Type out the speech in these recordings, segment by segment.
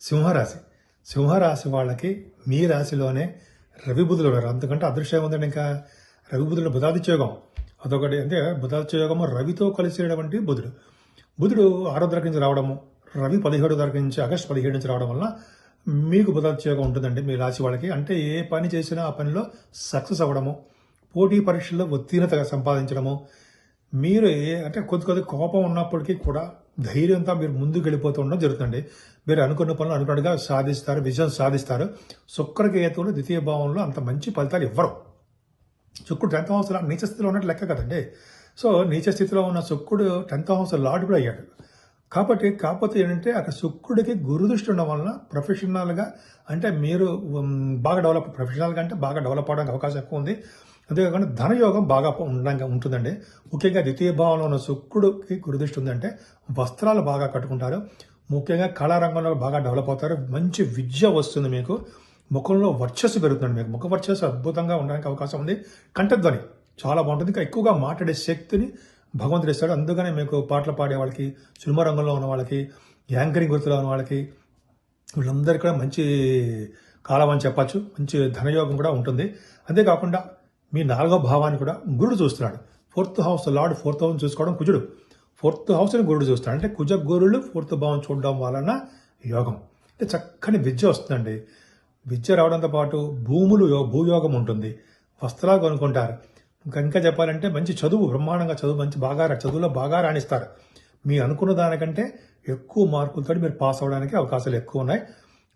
సింహరాశి. సింహరాశి వాళ్ళకి మీ రాశిలోనే రవి బుధులు ఉన్నారు. అంతకంటే అదృష్టం ఉందండి ఇంకా రవి బుధుడు బుధాదిత్య అదొకటి అంటే బుధాదిత్యోగము రవితో కలిసినటువంటి బుధుడు. బుధుడు ఆరో తరగతి నుంచి రావడము రవి పదిహేడో తరగతి నుంచి ఆగస్టు పదిహేడు నుంచి రావడం వల్ల మీకు బుధాదిత్య ఉంటుందండి మీ రాశి వాళ్ళకి. అంటే ఏ పని చేసినా ఆ పనిలో సక్సెస్ అవ్వడము పోటీ పరీక్షల్లో ఉత్తీర్ణత సంపాదించడము మీరు ఏ అంటే కొద్ది కొద్ది కోపం ఉన్నప్పటికీ కూడా ధైర్యంతో మీరు ముందుకు వెళ్ళిపోతూ ఉండడం జరుగుతుంది మీరు అనుకున్న పనులు అనుకున్నట్టుగా సాధిస్తారు విజయం సాధిస్తారు. శుక్రకేతువులు ద్వితీయ భావంలో అంత మంచి ఫలితాలు ఇవ్వరు. శుక్రుడు టెన్త్ హౌస్లో నీచ స్థితిలో ఉన్నట్టు లెక్క కదండి. సో నీచ స్థితిలో ఉన్న శుక్రుడు టెన్త్ హౌస్ లార్డ్ కూడా అయ్యాడు. కాబట్టి కాకపోతే ఏంటంటే అక్కడ శుక్రుడికి గురుదృష్టి ఉండడం వలన ప్రొఫెషనల్గా అంటే మీరు బాగా డెవలప్ ప్రొఫెషనల్గా అంటే బాగా డెవలప్ అవడానికి అవకాశం ఎక్కువ ఉంది. అంతేకాకుండా ధనయోగం బాగా ఉండంగా ఉంటుందండి. ముఖ్యంగా ద్వితీయ భావంలో ఉన్న శుక్రుడికి గురుదృష్టి ఉందంటే వస్త్రాలు బాగా కట్టుకుంటారు. ముఖ్యంగా కళారంగంలో బాగా డెవలప్ అవుతారు. మంచి విద్య వస్తుంది మీకు. ముఖంలో వర్చస్సు పెరుగుతుంది మీకు. ముఖ వర్చస్సు అద్భుతంగా ఉండడానికి అవకాశం ఉంది. కంఠధ్వని చాలా బాగుంటుంది. ఇంకా ఎక్కువగా మాట్లాడే శక్తిని భగవంతుడు ఇస్తాడు. అందుకనే మీకు పాటలు పాడే వాళ్ళకి సినిమా రంగంలో ఉన్న వాళ్ళకి యాంకరింగ్ వృత్తిలో ఉన్న వాళ్ళకి వీళ్ళందరికీ కూడా మంచి కాలం అని చెప్పచ్చు. మంచి ధనయోగం కూడా ఉంటుంది. అంతేకాకుండా మీ నాలుగో భావాన్ని కూడా గురుడు చూస్తున్నాడు. Fourth house lord fourth house చూసుకోవడం కుజుడు. ఫోర్త్ హౌస్ని గురుడు చూస్తాడు అంటే కుజ గురులు ఫోర్త్ భావం చూడడం వలన యోగం. అంటే చక్కని విద్య వస్తుందండి. విద్య రావడంతో పాటు భూములు యో- భూయోగం ఉంటుంది. వస్త్రాలు కొనుక్కుంటారు. ఇంకా ఇంకా చెప్పాలంటే మంచి చదువు బ్రహ్మాండంగా చదువు మంచి బాగా రా- చదువులో బాగా రాణిస్తారు. మీ అనుకున్న దానికంటే ఎక్కువ మార్కులతో మీరు పాస్ అవ్వడానికి అవకాశాలు ఎక్కువ ఉన్నాయి.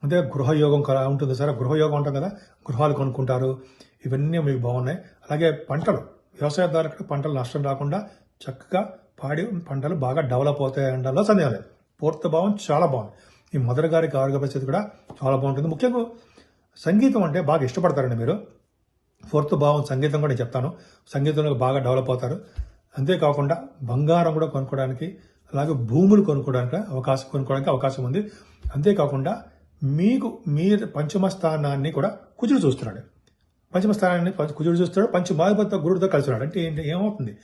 అంటే గృహయోగం కదా ఉంటుంది సార్. గృహయోగం ఉంటాం కదా గృహాలు కొనుక్కుంటారు. ఇవన్నీ మీకు బాగున్నాయి. అలాగే పంటలు వ్యవసాయదారులకు పంటలు నష్టం రాకుండా చక్కగా పాడి పంటలు బాగా డెవలప్ అవుతాయి అనడంలో సందేహం లేదు. పూర్తి భావం చాలా బాగుంది. ఈ మదర్ గారికి ఆరోగ్య పరిస్థితి కూడా చాలా బాగుంటుంది. ముఖ్యంగా సంగీతం అంటే బాగా ఇష్టపడతారండి మీరు. ఫోర్త్ భావం సంగీతం కూడా నేను చెప్తాను. సంగీతంలో బాగా డెవలప్ అవుతారు. అంతేకాకుండా బంగారం కూడా కొనుక్కోవడానికి అలాగే భూములు కొనుక్కోవడానికి అవకాశం కొనుక్కోవడానికి అవకాశం ఉంది. అంతేకాకుండా మీకు మీ పంచమ స్థానాన్ని కూడా కుజుడు చూస్తున్నాడు. పంచమ స్థానాన్ని కుజుడు చూస్తున్నాడు పంచమాధిపత గురుడితో కలుస్తున్నాడు. అంటే ఏంటి ఏమవుతుంది?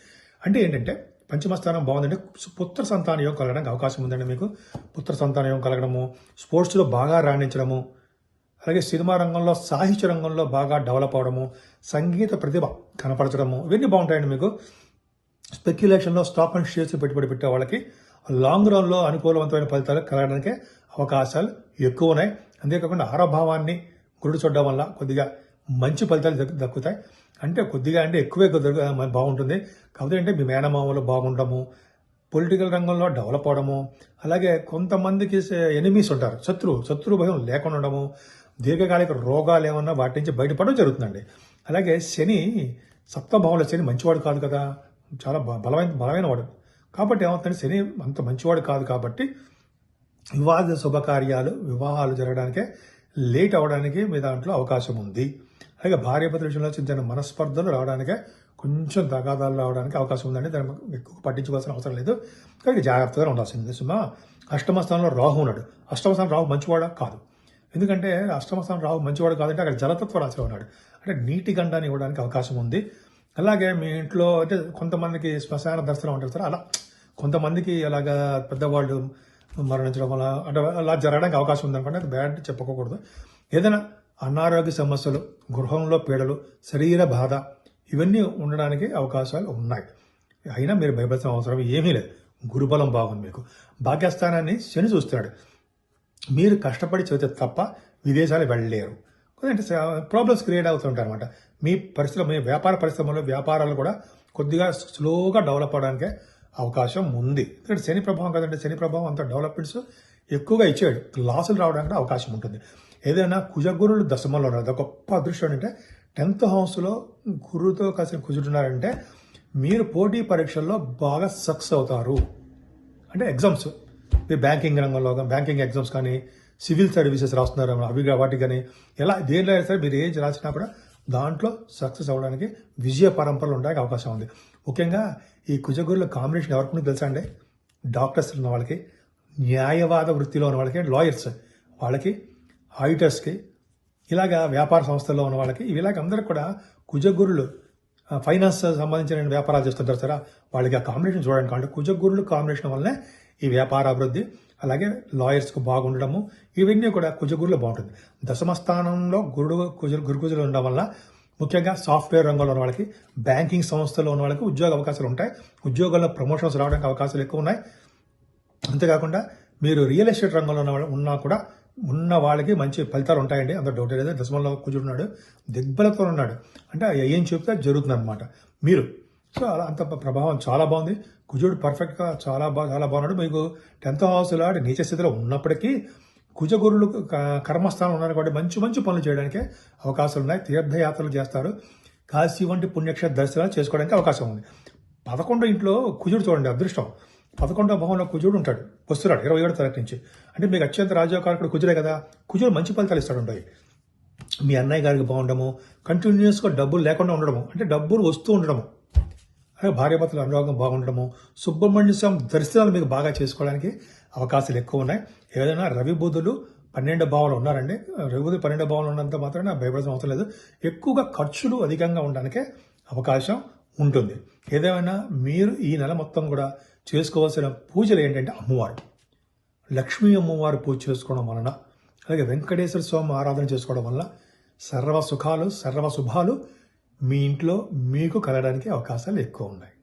అంటే ఏంటంటే పంచమ స్థానం బాగుందంటే పుత్ర సంతాన యోగం కలగడానికి అవకాశం ఉందండి మీకు. పుత్ర సంతాన యోగం కలగడము స్పోర్ట్స్లో బాగా రాణించడము అలాగే సినిమా రంగంలో సాహిత్య రంగంలో బాగా డెవలప్ అవడము సంగీత ప్రతిభ కనపరచడము ఇవన్నీ బాగుంటాయండి మీకు. స్పెక్యులేషన్లో స్టాక్ అండ్ షేర్స్ పెట్టుబడి పెట్టే వాళ్ళకి లాంగ్ రన్లో అనుకూలవంతమైన ఫలితాలు కలగడానికి అవకాశాలు ఎక్కువ ఉన్నాయి అంతేకాకుండా ఆరభావాన్ని గురుడు చూడడం వల్ల కొద్దిగా మంచి ఫలితాలు దక్కుతాయి. అంటే కొద్దిగా అంటే ఎక్కువే బాగుంటుంది. కాకపోతే అంటే మీ మేనమామలు బాగుండము పొలిటికల్ రంగంలో డెవలప్ అవడము అలాగే కొంతమందికి ఎనిమీస్ ఉంటారు. శత్రువు శత్రు భయం లేకుండా ఉండడము దీర్ఘకాలిక రోగాలు ఏమన్నా వాటి నుంచి బయటపడడం జరుగుతుందండి. అలాగే శని సప్తభావంలో శని మంచివాడు కాదు కదా. చాలా బ- బలమైన బలమైన వాడు. కాబట్టి ఏమవుతుందంటే శని అంత మంచివాడు కాదు కాబట్టి వివాహ శుభకార్యాలు వివాహాలు జరగడానికే లేట్ అవడానికి మీ దాంట్లో అవకాశం ఉంది. అలాగే భార్యాభర్తల విషయంలో చిన్న చిన్న మనస్పర్ధలు రావడానికే కొంచెం తగాదాలు రావడానికి అవకాశం ఉందండి. దాన్ని ఎక్కువ పట్టించుకోవాల్సిన అవసరం లేదు. కానీ జాగ్రత్తగా ఉండాల్సింది. సుమ అష్టమ స్థానంలో రాహు ఉన్నాడు. అష్టమ స్థానం రాహు మంచివాడా? కాదు. ఎందుకంటే అష్టమ స్థానం రాహు మంచివాడు కాదంటే అక్కడ జలతత్వ రాశిలో ఉన్నాడు. అంటే నీటి గండాన్ని ఇవ్వడానికి అవకాశం ఉంది. అలాగే మీ ఇంట్లో అంటే కొంతమందికి శ్మశాన దర్శనం అంటారు సార్. అలా కొంతమందికి అలాగా పెద్దవాళ్ళు మరణించడం వల్ల అంటే అలా జరగడానికి అవకాశం ఉందనుకోండి అది బ్యాడ్ చెప్పుకోకూడదు ఏదైనా అనారోగ్య సమస్యలు గృహంలో పీడలు శరీర బాధ ఇవన్నీ ఉండడానికి అవకాశాలు ఉన్నాయి. అయినా మీరు భయపడాల్సిన అవసరం ఏమీ లేదు. గురుబలం బాగుంది మీకు. భాగ్యస్థానాన్ని శని చూస్తాడు మీరు కష్టపడి చదివితే తప్ప విదేశాలు వెళ్ళలేరు. అంటే ప్రాబ్లమ్స్ క్రియేట్ అవుతుంటాయి అనమాట మీ పరిశ్రమ మీ వ్యాపార పరిశ్రమలో వ్యాపారాలు కూడా కొద్దిగా స్లోగా డెవలప్ అవడానికే అవకాశం ఉంది. ఎందుకంటే శని ప్రభావం కదంటే శని ప్రభావం అంత డెవలప్మెంట్స్ ఎక్కువగా ఇచ్చాడు లాసులు రావడానికి అవకాశం ఉంటుంది. ఏదైనా కుజగురులు దశమంలో ఉన్నారు. గొప్ప అదృష్టం ఏంటంటే టెన్త్ హౌస్లో గురువుతో కలిసి కుజుడున్నారంటే మీరు పోటీ పరీక్షల్లో బాగా సక్సెస్ అవుతారు. అంటే ఎగ్జామ్స్ మీరు బ్యాంకింగ్ రంగంలో బ్యాంకింగ్ ఎగ్జామ్స్ కానీ సివిల్ సర్వీసెస్ రాస్తున్నారు అవి కా- వాటికి కానీ ఎలా దేనిలో అయినా సరే మీరు ఏం రాసినా కూడా దాంట్లో సక్సెస్ అవ్వడానికి విజయ పరంపరలు ఉండడానికి అవకాశం ఉంది. ముఖ్యంగా ఈ కుజగురుల కాంబినేషన్ ఎవరికి తెలుసా అండి? డాక్టర్స్ ఉన్న వాళ్ళకి న్యాయవాద వృత్తిలో ఉన్న వాళ్ళకి లాయర్స్ వాళ్ళకి ఆడిటర్స్కి ఇలాగా వ్యాపార సంస్థల్లో ఉన్న వాళ్ళకి ఇలాగ అందరికి కూడా కుజగురులు ఫైనాన్స్ సంబంధించిన వ్యాపారాలు చేస్తుంటారు సరే. వాళ్ళకి ఆ కాంబినేషన్ చూడండి అంటే కుజగురులు కాంబినేషన్ వల్లనే ఈ వ్యాపార అభివృద్ధి అలాగే లాయర్స్కు బాగుండడము ఇవన్నీ కూడా కుజగురులో బాగుంటుంది. దశమ స్థానంలో గురుడు కుజ గురుకుజులు ఉండడం వల్ల ముఖ్యంగా సాఫ్ట్వేర్ రంగంలో ఉన్న వాళ్ళకి బ్యాంకింగ్ సంస్థల్లో ఉన్న వాళ్ళకి ఉద్యోగ అవకాశాలు ఉంటాయి. ఉద్యోగాల్లో ప్రమోషన్స్ రావడానికి అవకాశాలు ఎక్కువ ఉన్నాయి. అంతేకాకుండా మీరు రియల్ ఎస్టేట్ రంగంలో ఉన్న వాళ్ళు- ఉన్నా కూడా ఉన్న వాళ్ళకి మంచి ఫలితాలు ఉంటాయండి. అంత డౌట్ లేదు. దశమంలో కూర్చున్నాడు దిగ్బలతో ఉన్నాడు అంటే ఏం చెప్తే జరుగుతుంది అనమాట మీరు సో అలా అంత ప్రభావం చాలా బాగుంది. కుజుడు పర్ఫెక్ట్గా చాలా బాగా చాలా బాగున్నాడు. మీకు టెన్త్ హౌస్ లాంటి నీచ స్థితిలో ఉన్నప్పటికీ కుజగురులు కర్మస్థానం ఉన్నారు కాబట్టి మంచి మంచి పనులు చేయడానికి అవకాశాలు ఉన్నాయి. తీర్థయాత్రలు చేస్తారు. కాశీ వంటి పుణ్యక్షేత్ర దర్శనాలు చేసుకోవడానికి అవకాశం ఉంది. పదకొండో ఇంట్లో కుజుడు చూడండి అదృష్టం. పదకొండో భవనంలో కుజుడు ఉంటాడు. వస్తున్నాడు ఇరవై ఏడు తారీఖు నుంచి. అంటే మీకు అత్యంత రాజయోగారకుడు కుజుడే కదా. కుజుడు మంచి ఫలితాలు ఇస్తాడు ఉంటాయి. మీ అన్నయ్య గారికి బాగుండము కంటిన్యూస్గా డబ్బులు లేకుండా ఉండడము అంటే డబ్బులు వస్తూ ఉండడము. అలాగే భార్యాభర్తల అనురాగం బాగుండడము సుబ్రహ్మణ్య స్వామి దర్శనాలు మీకు బాగా చేసుకోవడానికి అవకాశాలు ఎక్కువ ఉన్నాయి. ఏదైనా రవి బుధులు పన్నెండు భావాలు ఉన్నారండి. రవి పన్నెండు భావాలు ఉన్నంత మాత్రమే భయపడడం అవసరం లేదు. ఎక్కువగా ఖర్చులు అధికంగా ఉండడానికే అవకాశం ఉంటుంది. ఏదేమైనా మీరు ఈ నెల మొత్తం కూడా చేసుకోవాల్సిన పూజలు ఏంటంటే అమ్మవారు. లక్ష్మీ అమ్మవారు పూజ చేసుకోవడం వలన అలాగే వెంకటేశ్వర స్వామి ఆరాధన చేసుకోవడం వలన సర్వ సుఖాలు సర్వ శుభాలు మీ ఇంట్లో మీకు కలగడానికి అవకాశాలు ఎక్కువ ఉన్నాయి.